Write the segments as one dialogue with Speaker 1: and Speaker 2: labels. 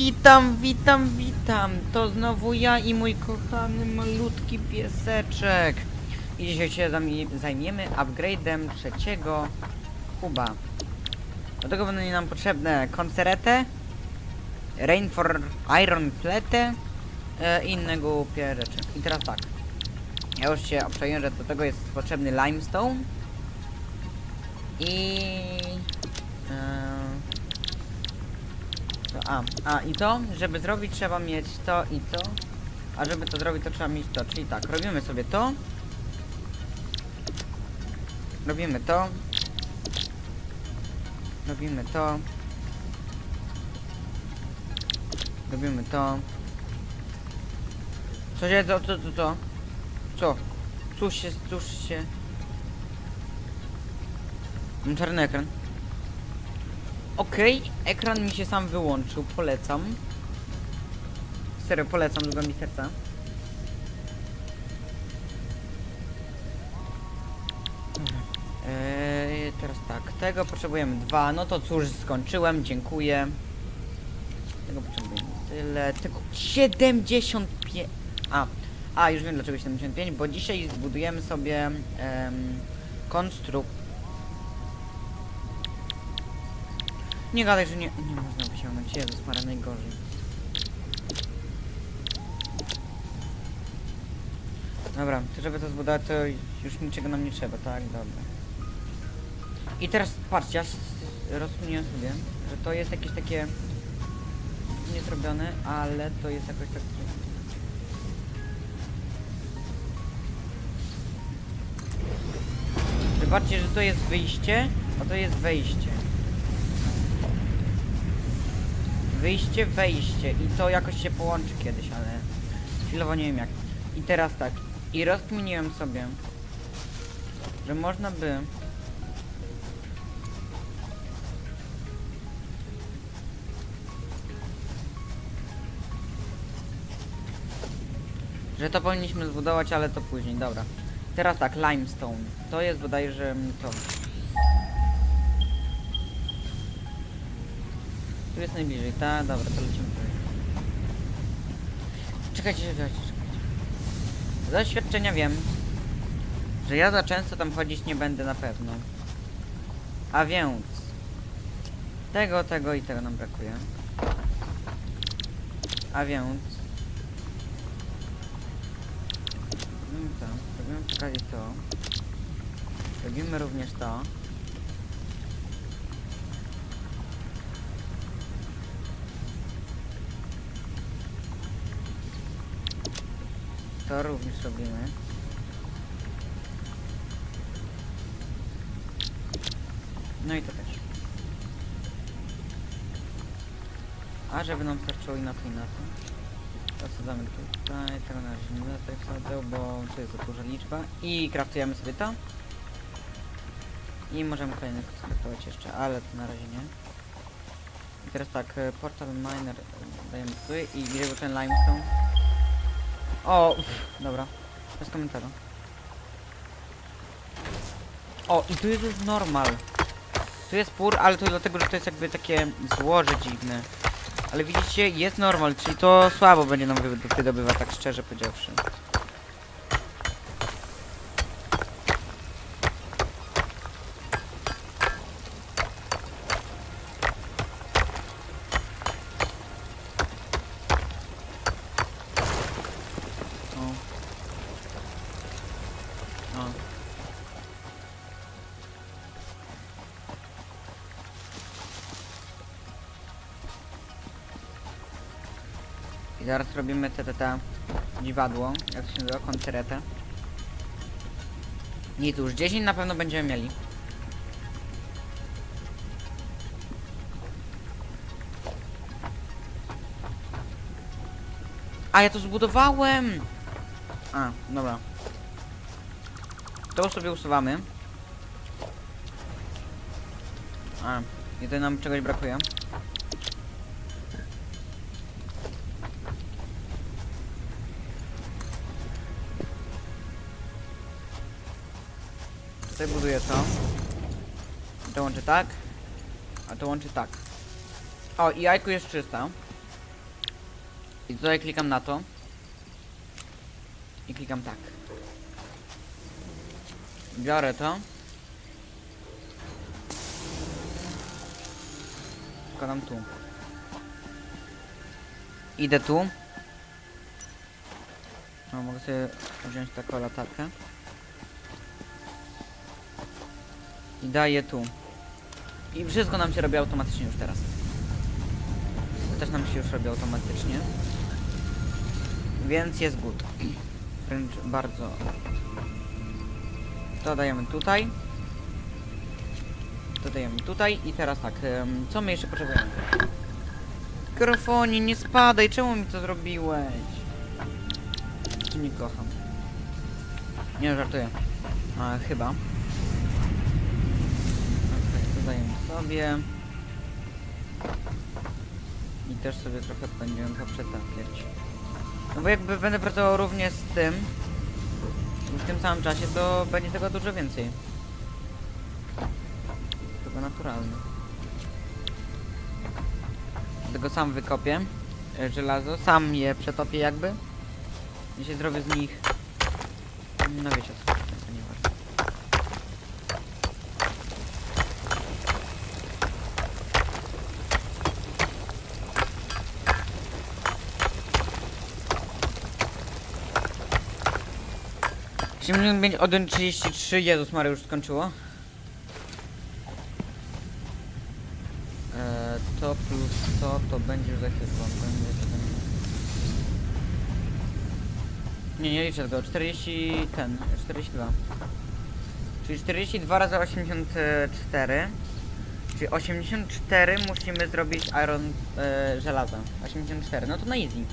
Speaker 1: Witam, witam, witam. To znowu ja i mój kochany malutki pieseczek. I dzisiaj się zajmiemy upgrade'em trzeciego kuba. Do tego będą nam potrzebne koncertę, Rain for Iron Plate e, i inne głupie rzeczy. I teraz tak. Ja już się obszaję, że do tego jest potrzebny limestone i... E, to, a, a i to, żeby zrobić trzeba mieć to i to. A żeby to zrobić to trzeba mieć to. Czyli tak, robimy sobie to. Robimy to. Robimy to. Robimy to. Co się, co, co, co, co? Co? Cóż się, cóż się... Mam czarny ekran. Okej, ekran mi się sam wyłączył, polecam. Serio, polecam z głębi serca. Eee, teraz tak, tego potrzebujemy dwa, no to cóż, skończyłem, dziękuję. Tego potrzebujemy tyle, tylko 75... A, a już wiem dlaczego 75, bo dzisiaj zbudujemy sobie em, konstrukt Nie gadaj, że nie, nie można wyciągnąć. Jezus, Maria, najgorzej. Dobra, żeby to zbudować, to już niczego nam nie trzeba, tak? Dobra. I teraz patrzcie, ja rozkminiłem sobie, że to jest jakieś takie niezrobione, ale to jest jakoś tak... Zobaczcie, że to jest wyjście, a to jest wejście. Wyjście, wejście i to jakoś się połączy kiedyś, ale chwilowo nie wiem jak. I teraz tak, i rozkminiłem sobie, że można by że to powinniśmy zbudować, ale to później, dobra. Teraz tak, limestone. To jest bodajże to. Tu jest najbliżej, tak? Dobra, to lecimy tutaj. Czekajcie, czekajcie, czekajcie. Z doświadczenia wiem, że ja za często tam chodzić nie będę na pewno. A więc... Tego, tego i tego nam brakuje. A więc... Robimy to, robimy to. Robimy również to. To również robimy. No i to też. A żeby nam starczyło i na to to. Wsadzamy tutaj, tego na razie nie tutaj bo to jest za duża liczba. I kraftujemy sobie to. I możemy kolejny skraftować jeszcze, ale to na razie nie. I teraz tak, e, portal miner e, dajemy tutaj i gdzie ten limestone? O, uff, dobra. Bez komentarza. O, i tu jest już normal. Tu jest pur, ale to dlatego, że to jest jakby takie złoże dziwne. Ale widzicie, jest normal, czyli to słabo będzie nam wy- wydobywać, tak szczerze powiedziawszy. Zaraz robimy te, te, te dziwadło, jak się nazywa, konceretę. Nie, to już 10 na pewno będziemy mieli. A, ja to zbudowałem! A, dobra. To sobie usuwamy. A, i tutaj nam czegoś brakuje. Buduję to. Łączy tak. A to łączy tak. O, i jajko jest czysta. I tutaj klikam na to. I klikam tak. Biorę to. Wkładam tu. Idę tu. No, mogę sobie wziąć taką latarkę. I daję tu. I wszystko nam się robi automatycznie już teraz. To też nam się już robi automatycznie. Więc jest good. Wręcz bardzo. To dajemy tutaj. To dajemy tutaj i teraz tak, co my jeszcze potrzebujemy? Mikrofonie, nie spadaj, czemu mi to zrobiłeś? Nie kocham? Nie, żartuję. A, chyba. Okej, to dajemy sobie. I też sobie trochę będziemy poprzetapiać. No bo jakby będę pracował równie z tym, w tym samym czasie, to będzie tego dużo więcej. Tylko naturalne. Dlatego sam wykopię e, żelazo, sam je przetopię jakby. I się zrobię z nich... No wiecie co, 75 od 33 Jezus Mary już skończyło. Eee, to plus to, to będzie już za chwilę. Nie, nie liczę tego. 40 ten, 42. Czyli 42 razy 84. Czyli 84 musimy zrobić iron e, żelaza. 84, no to na easy.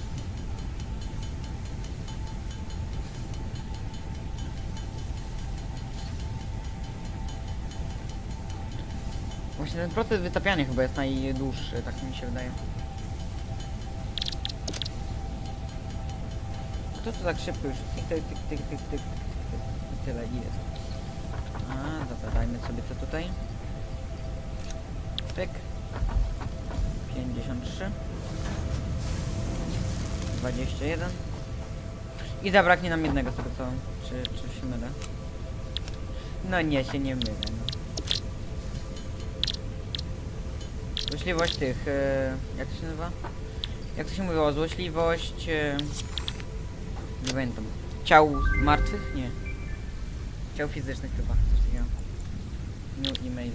Speaker 1: Właśnie ten proces wytapiania chyba jest najdłuższy, tak mi się wydaje. Kto to tak szybko już tyk, tyk, tyk, tyk, tyk, tyk, tyk, tyle i jest. A, dobra, dajmy sobie to tutaj. Pyk. 53. 21. I zabraknie nam jednego z tego co... Czy, czy się mylę? No nie, się nie mylę. No. Złośliwość tych, e, jak to się nazywa? Jak to się mówiło? Złośliwość... E, nie pamiętam. Ciał martwych? Nie. Ciał fizycznych chyba, coś takiego. New e-mail.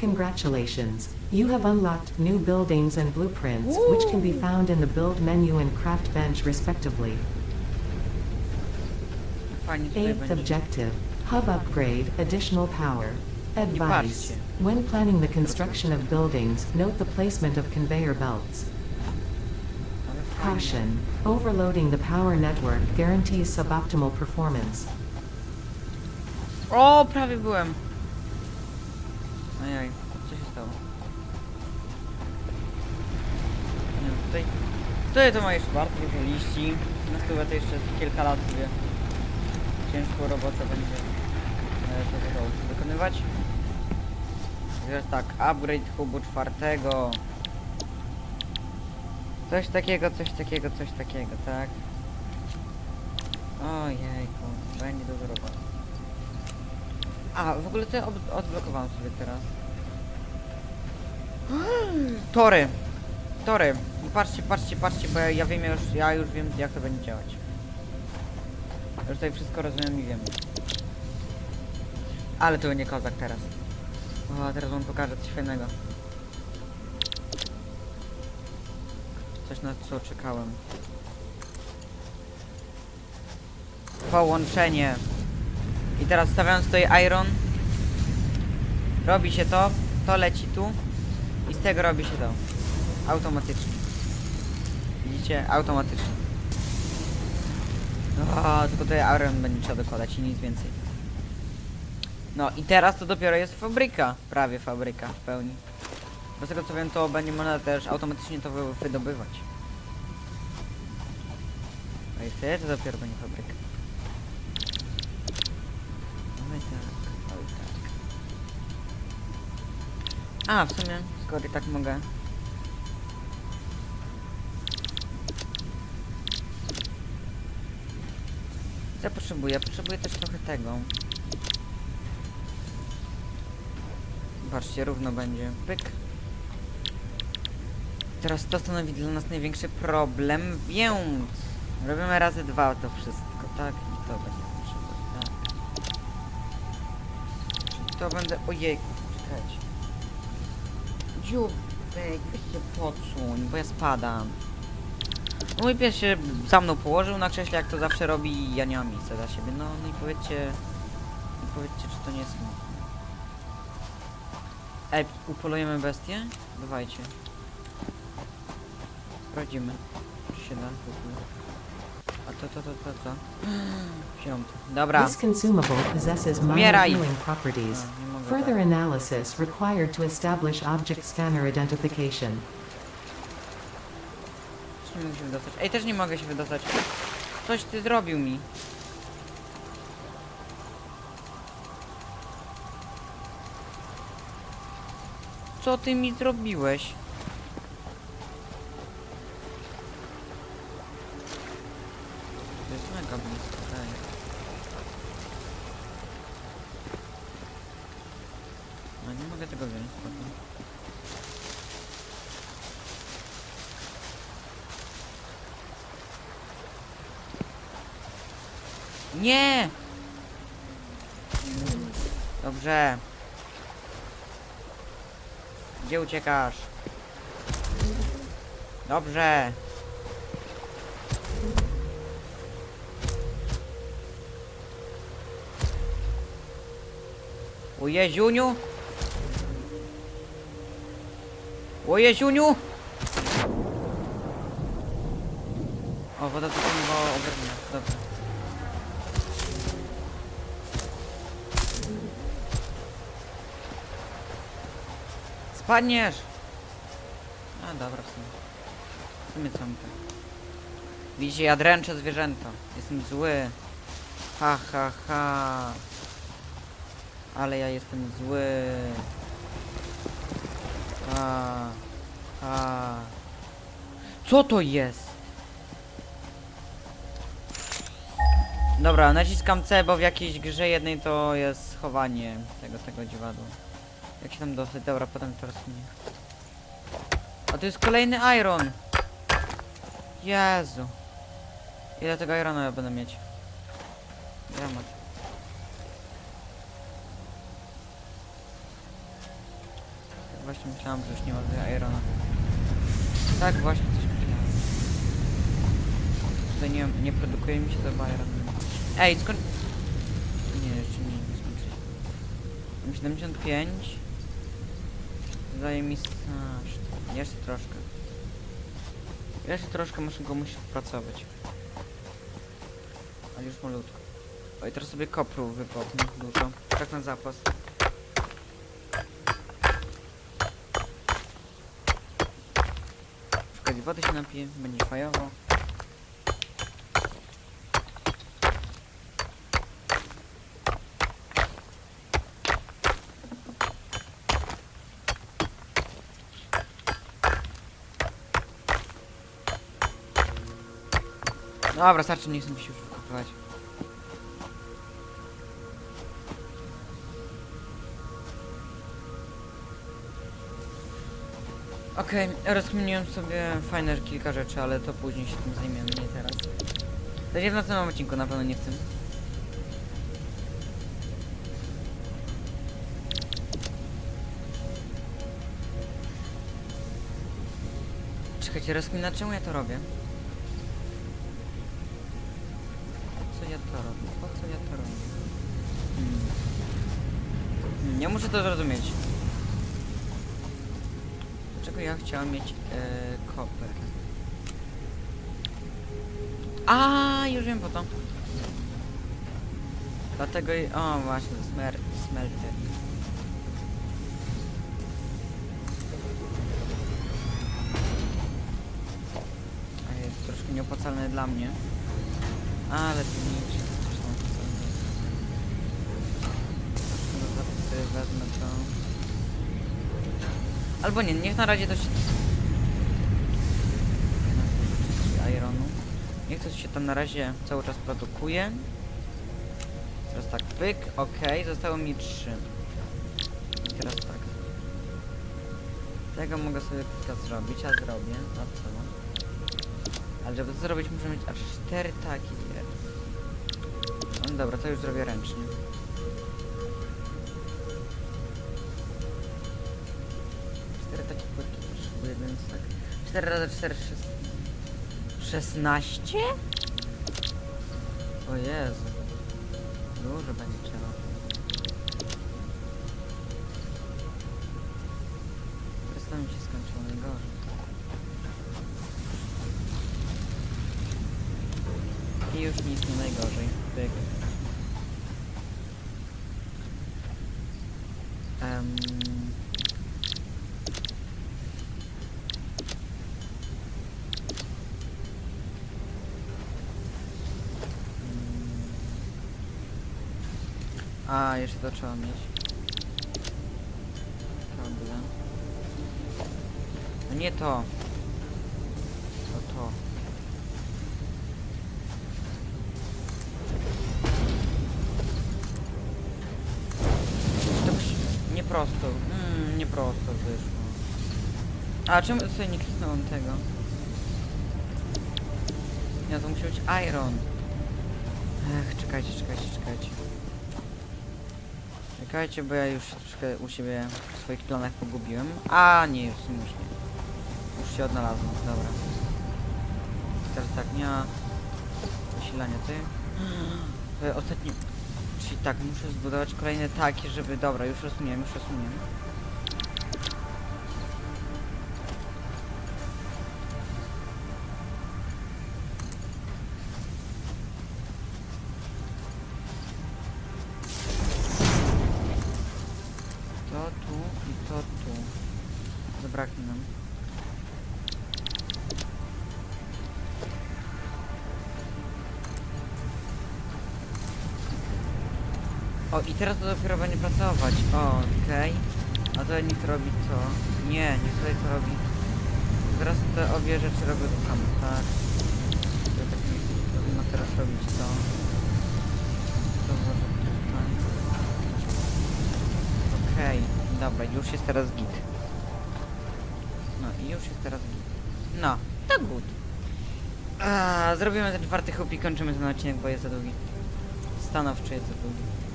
Speaker 2: Congratulations. You have unlocked new buildings and blueprints, which can be found in the build menu and craft bench respectively. Eighth objective, hub upgrade, additional power. Advice. When planning the construction of buildings, note the placement of conveyor belts. Caution. Overloading the power network guarantees suboptimal performance.
Speaker 1: O, prawie byłem. Ajaj, co się stało? Nie wiem, tutaj... Tutaj to ma jeszcze bardzo dużo liści. Na stówę to jeszcze kilka lat sobie ciężką robotę będzie e, to tego wykonywać. Teraz tak, upgrade hubu czwartego. Coś takiego, coś takiego, coś takiego, tak? Ojejku, będzie dużo roboty. A, w ogóle od- odblokowałem sobie teraz? Tory! Tory! Patrzcie, patrzcie, patrzcie, bo ja, ja wiem już, ja już wiem jak to będzie działać. Już tutaj wszystko rozumiem i wiem. Ale to nie kozak teraz. O, teraz wam pokażę coś fajnego. Coś na co czekałem. Połączenie. I teraz stawiając tutaj iron Robi się to To leci tu I z tego robi się to Automatycznie Widzicie? Automatycznie o, Tylko tutaj iron będzie trzeba dokładać i nic więcej no i teraz to dopiero jest fabryka, prawie fabryka w pełni. Bo z tego co wiem to będzie można też automatycznie to wydobywać. A i ty dopiero będzie fabryka. No oj tak, no oj tak. A w sumie skoro i tak mogę Ja potrzebuję, potrzebuję też trochę tego. Patrzcie, równo będzie. Pyk. Teraz to stanowi dla nas największy problem, więc robimy razy dwa to wszystko, tak? I to będzie potrzeba, tak. To będę... Ojej, czekajcie. Dziubek, weź się podsuń, bo ja spadam. No Mój pies się za mną położył na krześle, jak to zawsze robi i ja nie mam miejsca dla siebie. No, no i powiedzcie... I powiedzcie, czy to nie jest... Ej, upolujemy bestię? Dawajcie. Sprawdzimy, czy się da w ogóle. A to, to, to, to, to. Wziąłem to. Dobra.
Speaker 2: This consumable possesses minor
Speaker 1: Umieraj.
Speaker 2: healing properties.
Speaker 1: A, nie mogę
Speaker 2: Further
Speaker 1: tak.
Speaker 2: analysis required to establish object scanner identification.
Speaker 1: Też nie mogę się wydostać. Ej, też nie mogę się wydostać. Coś ty zrobił mi. Co ty mi zrobiłeś? To jest mega blisko, daj. No nie mogę tego wziąć, spoko. Nie! Dobrze. Gdzie uciekasz? Dobrze. O Jeziuniu? O Jeziuniu? O, woda to obronna. Dobra. Spadniesz! A dobra, w sumie. W sumie co mi tak. Widzicie, ja dręczę zwierzęta. Jestem zły. Ha, ha, ha. Ale ja jestem zły. Ha, ha. Co to jest? Dobra, naciskam C, bo w jakiejś grze jednej to jest schowanie tego, tego dziwadła. Jak się tam dostać? Dobra, potem teraz nie. A to jest kolejny iron. Jezu. Ile tego irona ja będę mieć? Dramat. Tak właśnie myślałam, że już nie ma tego irona. Tak właśnie coś myślałam. Tutaj nie, nie produkuje mi się to. Ej, skąd... Nie, jeszcze nie, nie skończyliśmy. Mam 75. Zdaje mi strasznie. Jeszcze troszkę. Jeszcze troszkę muszę go musieć pracować. Ale już malutko. Oj, teraz sobie kopru wypotnę dużo. Tak na zapas. Szukać wody się napije, będzie fajowo. Dobra, starczy, nie chcę mi się już wykupywać. Okej, rozkminiłem sobie fajne kilka rzeczy, ale to później się tym zajmiemy, nie teraz. Nie w następnym odcinku, na pewno nie w tym. Czekajcie, rozkmina, czemu ja to robię? Muszę to zrozumieć. Dlaczego ja chciałem mieć e, koper? A, już wiem po to. Dlatego i... O, właśnie, smer, smelter. A jest troszkę nieopłacalne dla mnie. Ale to nie wezmę to. Albo nie, niech na razie to się... Ironu. Niech to się tam na razie cały czas produkuje. Teraz tak, pyk, okej, zostało mi trzy. I teraz tak. Tego mogę sobie kilka zrobić, a zrobię, a co? Ale żeby to zrobić muszę mieć aż cztery jest. No dobra, to już zrobię ręcznie. Więc tak. 4 razy 4, 16? O Jezu. Dużo będzie trzeba. To mi się skończyło najgorzej. I już nic nie najgorzej. Pyk. Em, A, jeszcze to trzeba mieć. Kable. No nie to. To to. Nie prosto. Mm, nie prosto wyszło. A czemu sobie nie kliknąłem tego? Ja to musi być iron. Ech, czekajcie, czekajcie, czekajcie. Czekajcie, bo ja już troszkę u siebie w swoich planach pogubiłem. A, nie, już, już nie. Już się odnalazłem, dobra. Teraz tak, nie ma zasilania ty. Ostatni... Czyli tak, muszę zbudować kolejne takie, żeby... Dobra, już rozumiem, już rozumiem. I teraz to dopiero będzie pracować. O, okej. A to niech robi to. Nie, niech tutaj to robi. Teraz te obie rzeczy robię to samo, tak? To tak nie teraz robić to. To włożę tutaj. Okej, dobra, już jest teraz git. No i już jest teraz git. No, to good. A, zrobimy ten czwarty chłop i kończymy ten odcinek, bo jest za długi. Stanowczo jest za długi.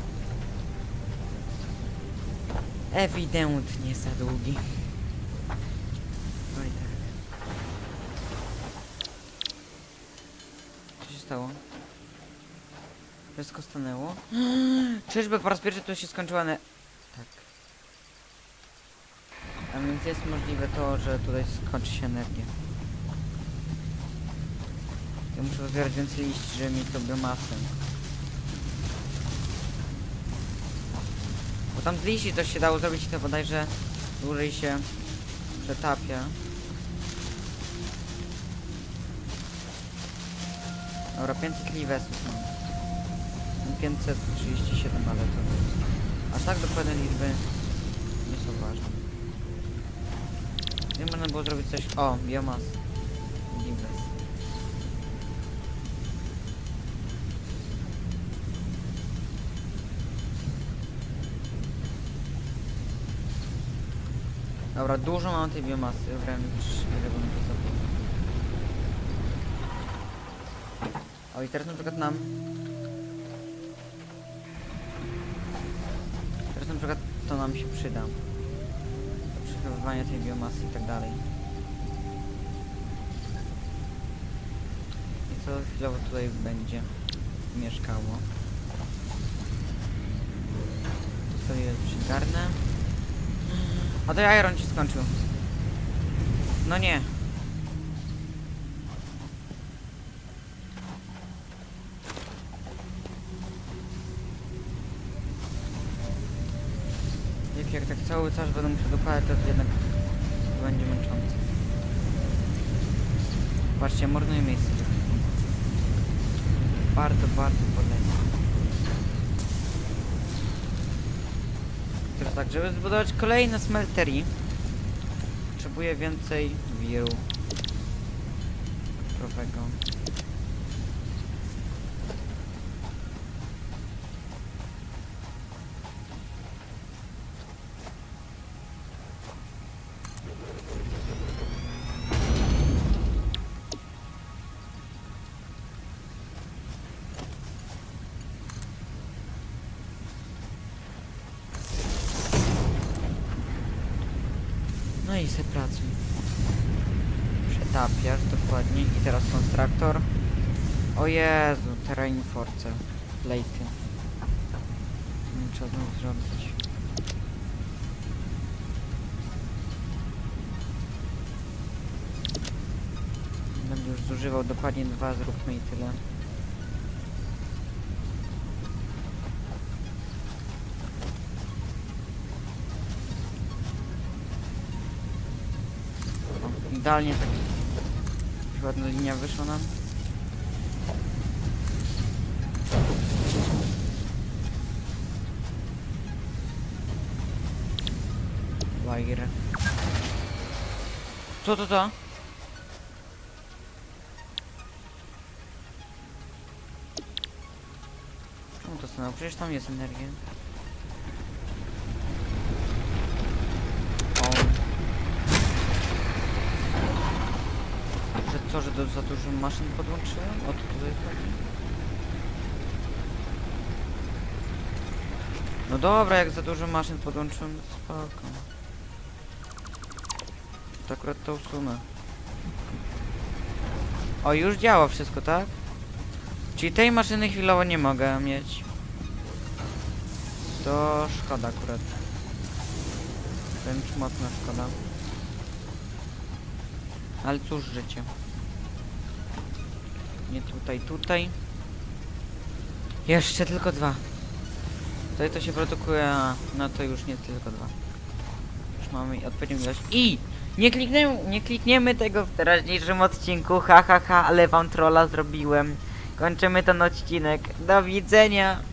Speaker 1: Ewidentnie za długi. Oj tak. Co się stało? Wszystko stanęło? Czyżby po raz pierwszy to się skończyła ne... Tak. A więc jest możliwe to, że tutaj skończy się energia. Ja muszę zbierać więcej liści, żeby mieć to biomasę. Bo tam z liści coś się dało zrobić i to bodajże dłużej się przetapia. Dobra, 500 liwesów mam. Mam 537, ale to... A tak dokładne liczby nie są ważne. Nie można było zrobić coś... O, biomas. Liwes. Dobra, dużo mam tej biomasy, wręcz ile bym to. O i teraz na przykład nam... Teraz na przykład to nam się przyda. Do przechowywania tej biomasy i tak dalej. I co chwilowo tutaj będzie mieszkało. To sobie przygarnę. A to Iron ci skończył. No nie. Jak, jak tak cały czas będę musiał dokładać, to jednak będzie męczące. Patrzcie, morduję miejsce. Bardzo, bardzo polecam. Tak, żeby zbudować kolejne smeltery potrzebuję więcej wiru cukrowego. I se pracuj. Przetapiasz, dokładnie. I teraz konstruktor. O Jezu, terrain force. Lejty. Nie Trzeba znowu zrobić. Będę już zużywał dokładnie dwa, zróbmy i tyle. Idealnie tak ładna linia wyszła nam. Wire. Co to to? Czemu to stanęło? Przecież tam jest energia. O. Że co, że za dużo maszyn podłączyłem? O to tutaj chodzi. No dobra, jak za dużo maszyn podłączyłem, spoko. To akurat to usunę. O, już działa wszystko, tak? Czyli tej maszyny chwilowo nie mogę mieć. To szkoda akurat. Wręcz mocna szkoda. Ale cóż, życie. Nie tutaj, tutaj. Jeszcze tylko dwa. Tutaj to się produkuje, a no to już nie tylko dwa. Już mamy odpowiednią ilość. I! Nie klikniemy, nie klikniemy tego w teraźniejszym odcinku, ha ha ha, ale wam trolla zrobiłem. Kończymy ten odcinek. Do widzenia!